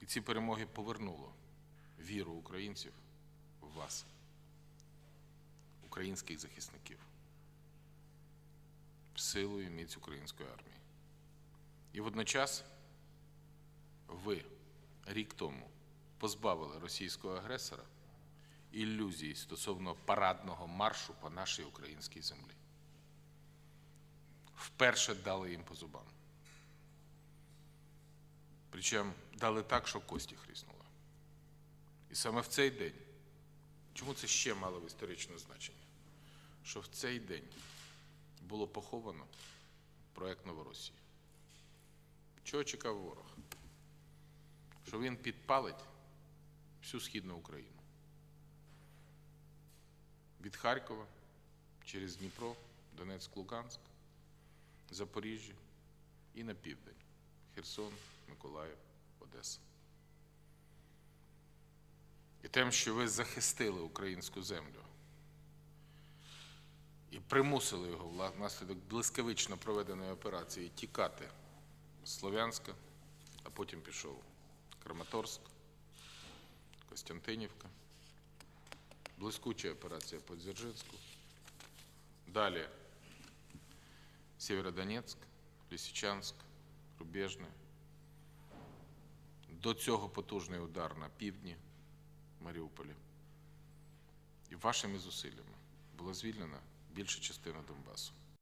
І ці перемоги повернуло віру українців в вас, українських захисників, в силу і міць української армії. І водночас ви рік тому позбавили російського агресора ілюзій стосовно парадного маршу по нашій українській землі. Вперше дали їм по зубам. Причому дали так, що кості хріснули. І саме в цей день, чому це ще мало історичне значення? Що в цей день було поховано проект Новоросії. Чого чекав ворог? Що він підпалить всю східну Україну. Від Харкова через Дніпро, Донецьк, Луганськ, Запоріжжя і на південь Херсон, Миколаїв, Одеса. І тим, що ви захистили українську землю і примусили його внаслідок блискавично проведеної операції тікати з Слов'янська, а потім пішов Краматорськ, Костянтинівка, блискуча операція по Дзержинську. Далі Сєвєродонецьк, Лисичанськ, Рубежне. До цього потужний удар на півдні Маріуполі. І вашими зусиллями була звільнена більша частина Донбасу.